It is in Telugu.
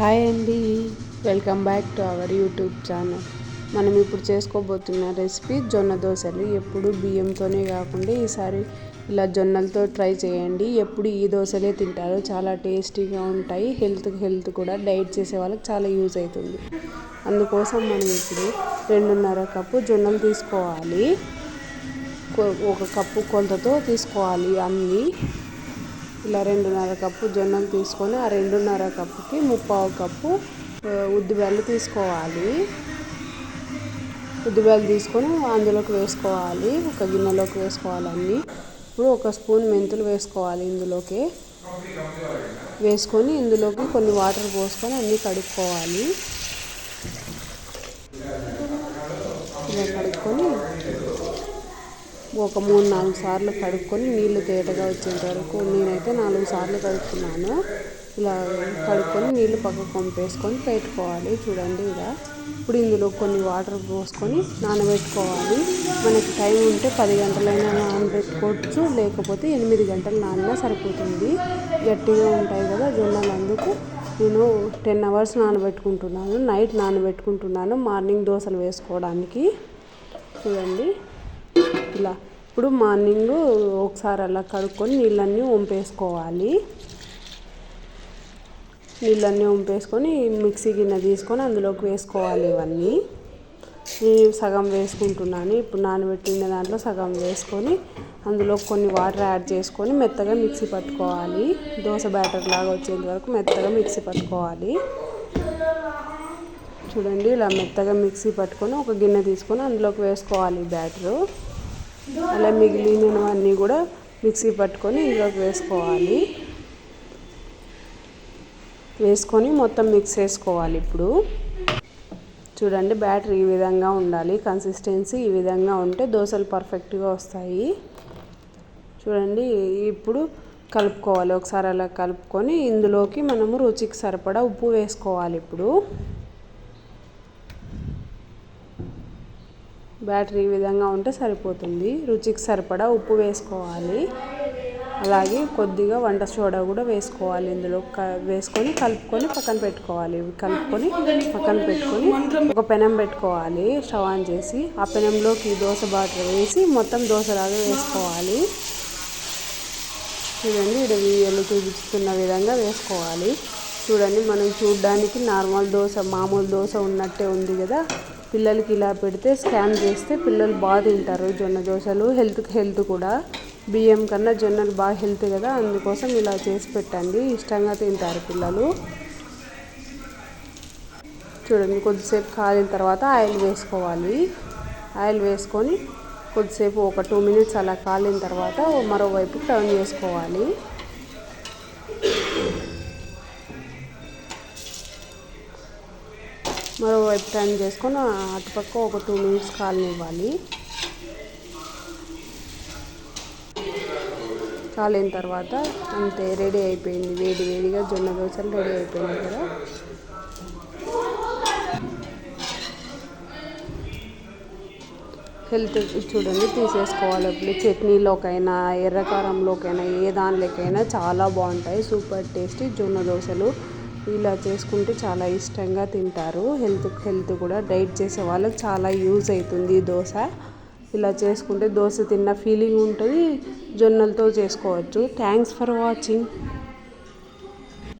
హాయ్ అండి. Welcome back to our YouTube channel. మనం ఇప్పుడు చేసుకోబోతున్న రెసిపీ జొన్న దోశలు. ఎప్పుడు బియ్యంతోనే కాకుండా ఈసారి ఇలా జొన్నలతో ట్రై చేయండి. ఎప్పుడు ఈ దోశలే తింటారు చాలా టేస్టీగా ఉంటాయి. హెల్త్కి హెల్త్ కూడా డైట్ చేసే వాళ్ళకి చాలా యూజ్ అవుతుంది. అందుకోసం మనం ఇప్పుడు రెండున్నర కప్పు జొన్నలు తీసుకోవాలి. ఒక కప్పు కొంతతో తీసుకోవాలి అన్నీ. ఇలా రెండున్నర కప్పు జొన్నలు తీసుకొని ఆ రెండున్నర కప్పుకి ముప్పావు కప్పు ఉద్దిబెల్లు తీసుకోవాలి. ఉద్దిబెల్లు తీసుకొని అందులోకి వేసుకోవాలి. ఒక గిన్నెలోకి వేసుకోవాలి అన్నీ ఇప్పుడు ఒక స్పూన్ మెంతులు వేసుకోవాలి ఇందులోకి. వేసుకొని ఇందులోకి కొన్ని వాటర్ పోసుకొని అన్నీ కడుక్కోవాలి. ఇలా కడుక్కొని ఒక మూడు నాలుగు సార్లు కడుక్కొని నీళ్ళు తేటగా వచ్చేంత వరకు నేనైతే నాలుగు సార్లు కడుక్కున్నాను. ఇలా కడుక్కొని నీళ్ళు పక్కకు పంపేసుకొని పెట్టుకోవాలి. చూడండి ఇలా. ఇప్పుడు ఇందులో కొన్ని వాటర్ పోసుకొని నానబెట్టుకోవాలి. మనకి టైం ఉంటే పది గంటలైనా నానబెట్టుకోవచ్చు. లేకపోతే ఎనిమిది గంటలు నానినా సరిపోతుంది. గట్టిగా ఉంటాయి కదా జొన్నలు అందుకు. నేను టెన్ అవర్స్ నానబెట్టుకుంటున్నాను. నైట్ నానబెట్టుకుంటున్నాను మార్నింగ్ దోశలు వేసుకోవడానికి. చూడండి. ఇలా. ఇప్పుడు మార్నింగ్ ఒకసారి అలా కడుక్కొని నీళ్ళన్నీ వంపేసుకోవాలి. నీళ్ళన్నీ వంపేసుకొని మిక్సీ గిన్నె తీసుకొని అందులోకి వేసుకోవాలి ఇవన్నీ. నేను సగం వేసుకుంటున్నాను. ఇప్పుడు నానబెట్టిన దాంట్లో సగం వేసుకొని అందులో కొన్ని వాటర్ యాడ్ చేసుకొని మెత్తగా మిక్సీ పట్టుకోవాలి. దోశ బ్యాటర్ లాగా వచ్చేంత వరకు మెత్తగా మిక్సీ పట్టుకోవాలి. చూడండి ఇలా మెత్తగా మిక్సీ పట్టుకొని ఒక గిన్నె తీసుకొని అందులోకి వేసుకోవాలి బ్యాటరు. అలా మిగిలినవన్నీ కూడా మిక్సీ పట్టుకొని ఇందులోకి వేసుకోవాలి. వేసుకొని మొత్తం మిక్స్ చేసుకోవాలి ఇప్పుడు. చూడండి బ్యాటర్ ఈ విధంగా ఉండాలి కన్సిస్టెన్సీ ఈ విధంగా ఉంటే దోశలు పర్ఫెక్ట్గా వస్తాయి. చూడండి ఇప్పుడు కలుపుకోవాలి ఒకసారి అలా కలుపుకొని ఇందులోకి మనము రుచికి సరిపడా ఉప్పు వేసుకోవాలి ఇప్పుడు. బ్యాటర్ ఈ విధంగా ఉంటే సరిపోతుంది. రుచికి సరిపడా ఉప్పు వేసుకోవాలి. అలాగే కొద్దిగా వంట సోడా కూడా వేసుకోవాలి ఇందులో. క వేసుకొని కలుపుకొని పక్కన పెట్టుకోవాలి. కలుపుకొని పక్కన పెట్టుకొని ఒక పెనం పెట్టుకోవాలి. స్టవ్ ఆన్ చేసి ఆ పెనంలోకి దోశ బాటర్ వేసి మొత్తం దోశలాగా వేసుకోవాలి. చూడండి ఇడవి వీడియోలో చూపిస్తున్న విధంగా వేసుకోవాలి. చూడండి మనం చూడడానికి నార్మల్ దోశ మామూలు దోశ ఉన్నట్టే ఉంది కదా. పిల్లలకి ఇలా పెడితే స్కాన్ చేస్తే పిల్లలు బాగా తింటారు జొన్న దోశలు. హెల్త్కి హెల్త్ కూడా. బియ్యం కన్నా జొన్నలు బాగా హెల్త్ కదా అందుకోసం ఇలా చేసి పెట్టండి. ఇష్టంగా తింటారు పిల్లలు. చూడండి కొద్దిసేపు కాలిన తర్వాత ఆయిల్ వేసుకోవాలి. ఆయిల్ వేసుకొని కొద్దిసేపు ఒక టూ మినిట్స్ అలా కాలిన తర్వాత మరోవైపు టర్న్ చేసుకోవాలి. మరోవైపు టర్న్ చేసుకొని అటుపక్క ఒక టూ మినిట్స్ కాలనివ్వాలి కాలిన తర్వాత అంతే రెడీ అయిపోయింది. వేడి వేడిగా జొన్న దోశలు రెడీ అయిపోయినాయి కదా. హెల్త్ చూడండి తీసేసుకోవాలి ఇప్పుడు చట్నీలోకైనా ఎర్రకారంలోకైనా ఏ దానిలోకైనా చాలా బాగుంటాయి. సూపర్ టేస్టీ జొన్న దోశలు. ఇలా చేసుకుంటే చాలా ఇష్టంగా తింటారు. హెల్త్ హెల్త్ కూడా డైట్ చేసే వాళ్ళకి చాలా యూజ్ అవుతుంది దోశ. ఇలా చేసుకుంటే దోశ తిన్న ఫీలింగ్ ఉంటుంది. జొన్నలతో చేసుకోవచ్చు. Thanks for watching.